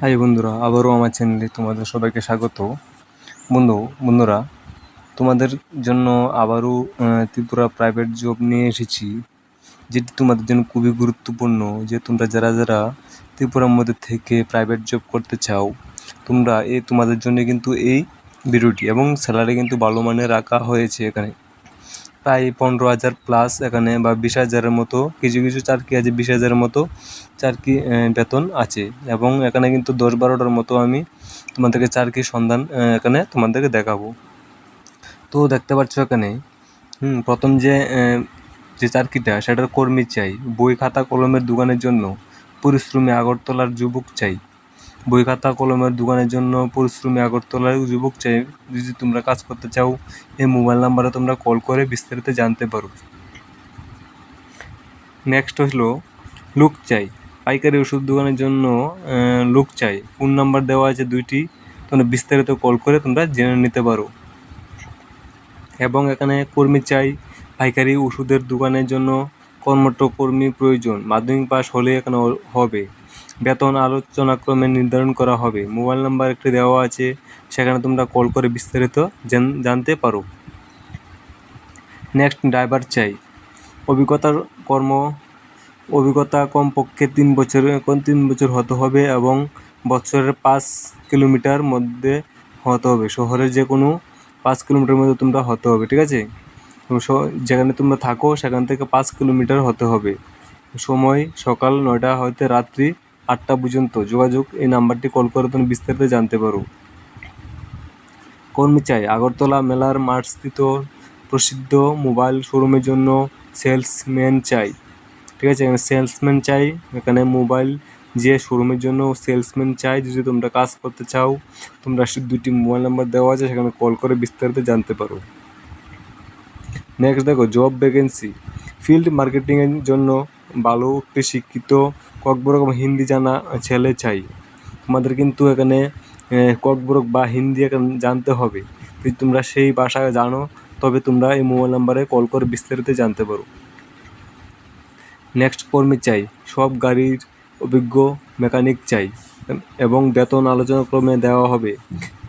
High বন্ধুরা, আবারও আমার চ্যানেলে তোমাদের সবাইকে স্বাগত। বন্ধু, বন্ধুরা, তোমাদের জন্য আবারও ত্রিপুরা প্রাইভেট জব নিয়ে এসেছি, যেটি তোমাদের জন্য খুবই গুরুত্বপূর্ণ। যে তোমরা যারা যারা ত্রিপুরার মধ্যে থেকে প্রাইভেট জব করতে চাও, তোমরা এই তোমাদের জন্য কিন্তু এই ভিডিওটি এবং স্যালারি কিন্তু ভালো মানের রাখা হয়েছে এখানে। প্রায় পনেরো হাজার প্লাস এখানে বা বিশ হাজারের মতো, কিছু কিছু চারকি আছে, বিশ হাজারের মতো চারকি বেতন আছে। এবং এখানে কিন্তু দশ বারোটার মতো আমি তোমাদেরকে চারকি সন্ধান এখানে তোমাদেরকে দেখাবো। তো দেখতে পাচ্ছ এখানে, হুম, প্রথম যে যে চাকরিটা সেটার কর্মী চাই, বই খাতা কলমের দোকানের জন্য, পরিশ্রমী আগরতলার যুবক চাই। বই খাতা কলমের দোকানের জন্য পরিশ্রমী আগরতলার যুবক চাই, যদি তোমরা কাজ করতে চাও, এই মোবাইল নাম্বারে তোমরা কল করে বিস্তারিত জানতে পারো। নেক্সট হলো লুক চাই। পাইকারি ওষুধ দোকানের জন্য লুক চাই। ফোন নাম্বার দেওয়া আছে দুইটি, তোমরা বিস্তারিত কল করে তোমরা জেনে নিতে পারো। এবং এখানে কর্মী চাই, পাইকারি ওষুধের দোকানের জন্য কর্মঠ কর্মী প্রয়োজন। মাধ্যমিক পাস হলে এখানে হবে? বেতন আলোচনাক্রমে নির্ধারণ করা হবে। মোবাইল নাম্বার একটি দেওয়া আছে, সেখানে তোমরা কল করে বিস্তারিত জানতে পারো। নেক্সট, ড্রাইভার চাই। অভিজ্ঞতার কর্ম, অভিজ্ঞতা কমপক্ষে তিন বছরের তিন বছর হতে হবে এবং বছরের পাঁচ কিলোমিটার মধ্যে হতে হবে। শহরের যে কোনো পাঁচ কিলোমিটার মধ্যে তোমরা হতে হবে, ঠিক আছে? যেখানে তোমরা থাকো, সেখান থেকে পাঁচ কিলোমিটার হতে হবে। সময় সকাল নয়টা হতে রাত্রি আটটা পর্যন্ত। যোগাযোগ, এই নাম্বারটি কল করে তুমি বিস্তারিত জানতে পারো। কর্মী চাই, আগরতলা মেলার মাঠস্থিত প্রসিদ্ধ মোবাইল শোরুমের জন্য সেলসম্যান চাই। ঠিক আছে, এখানে সেলসম্যান চাই, এখানে মোবাইল যে শোরুমের জন্য সেলসম্যান চাই, যদি তোমরা কাজ করতে চাও, তোমরা দুটি মোবাইল নাম্বার দেওয়া আছে, সেখানে কল করে বিস্তারিত জানতে পারো। নেক্সট দেখো জব ভ্যাকেন্সি ফিল্ড মার্কেটিংয়ের জন্য ভালো একটি শিক্ষিত ককবরক হিন্দি জানা ছেলে চাই। তোমাদের কিন্তু এখানে ককবরক বা হিন্দি এখানে জানতে হবে। যদি তোমরা সেই ভাষা জানো, তবে তোমরা এই মোবাইল নাম্বারে কল করে বিস্তারিত জানতে পারো। নেক্সট কর্মী চাই, সব গাড়ির অভিজ্ঞ মেকানিক চাই, এবং বেতন আলোচনা ক্রমে দেওয়া হবে।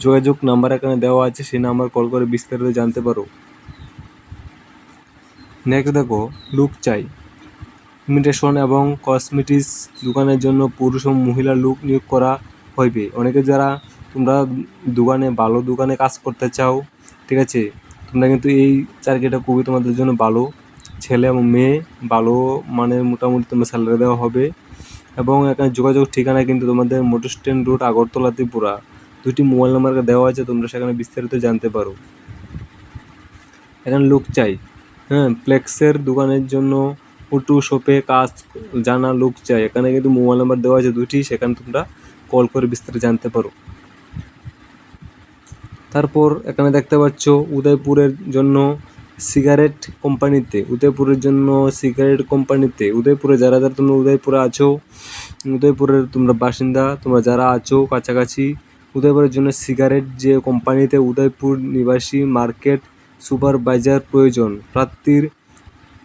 যোগাযোগ নাম্বার এখানে দেওয়া আছে, সেই নাম্বার কল করে বিস্তারিত জানতে পারো। নেক্সট দেখো লুক চাই। ইমিটেশন এবং কসমেটিক্স দোকানের জন্য পুরুষ ও মহিলা লুক নিয়োগ করা হইবে। অনেকে যারা, তোমরা দোকানে ভালো দোকানে কাজ করতে চাও, ঠিক আছে? তোমরা কিন্তু এই চাকরিটা খুবই তোমাদের জন্য ভালো। ছেলে এবং মেয়ে, ভালো মানের মোটামুটি তোমার স্যালারি দেওয়া হবে এবং এখানে যোগাযোগ ঠিকানা কিন্তু তোমাদের motor stand road, Agartala, Tripura. দুটি মোবাইল নাম্বার দেওয়া আছে, তোমরা সেখানে বিস্তারিত জানতে পারো। এখানে লোক চাই। হ্যাঁ ফ্লেক্সের দোকানের জন্য ফটো শপে কাজ জানা লোক চাই। এখানে কিন্তু মোবাইল নাম্বার দেওয়া আছে দুটি সেখানে তোমরা কল করে বিস্তারিত জানতে পারো। তারপর এখানে দেখতে পাচ্ছ উদয়পুরের জন্য সিগারেট কোম্পানিতে উদয়পুরের জন্য সিগারেট কোম্পানিতে উদয়পুরে যারা যারা তোমরা উদয়পুরে আছো, উদয়পুরের তোমরা বাসিন্দা, তোমরা যারা আছো কাছাকাছি, উদয়পুরের জন্য সিগারেট যে কোম্পানিতে উদয়পুর নিবাসী মার্কেট সুপারভাইজার প্রয়োজন। প্রার্থীর,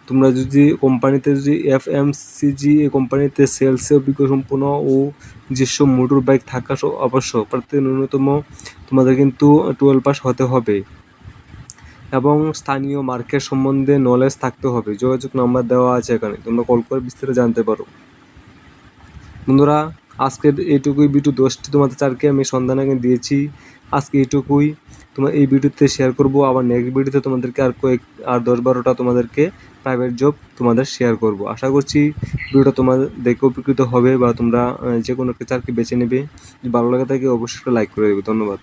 তোমরা যদি কোম্পানিতে যদি এফ এম সিজি এই কোম্পানিতে সেলসে অভিজ্ঞ সম্পন্ন ও নিজস্ব মোটর বাইক থাকা আবশ্যক, প্রার্থীর ন্যূনতম তোমাদের কিন্তু টুয়েলভ পাস হতে হবে। এবং স্থানীয় মার্কেট সম্বন্ধে নলেজ থাকতে হবে। যোগাযোগ নাম্বার দেওয়া আছে এখানে, তোমরা কল করে বিস্তারিত জানতে পারো। বন্ধুরা, আজকের এইটুকুই বিটু দশটি তোমাদের চারকে আমি সন্ধান দিয়েছি। আজকে এটুকুই তোমার এই ভিডিওতে শেয়ার করব। আবার নেক্সট ভিডিওতে তোমাদেরকে আর কয়েক, আর দশ বারোটা তোমাদেরকে প্রাইভেট জব তোমাদের শেয়ার করব। আশা করছি ভিডিওটা তোমাদের দেখে উপকৃত হবে বা তোমরা যে কোনো একটা চাকরি বেছে নেবে। ভালো লাগে থাকে অবশ্যই লাইক করে দেবে। ধন্যবাদ।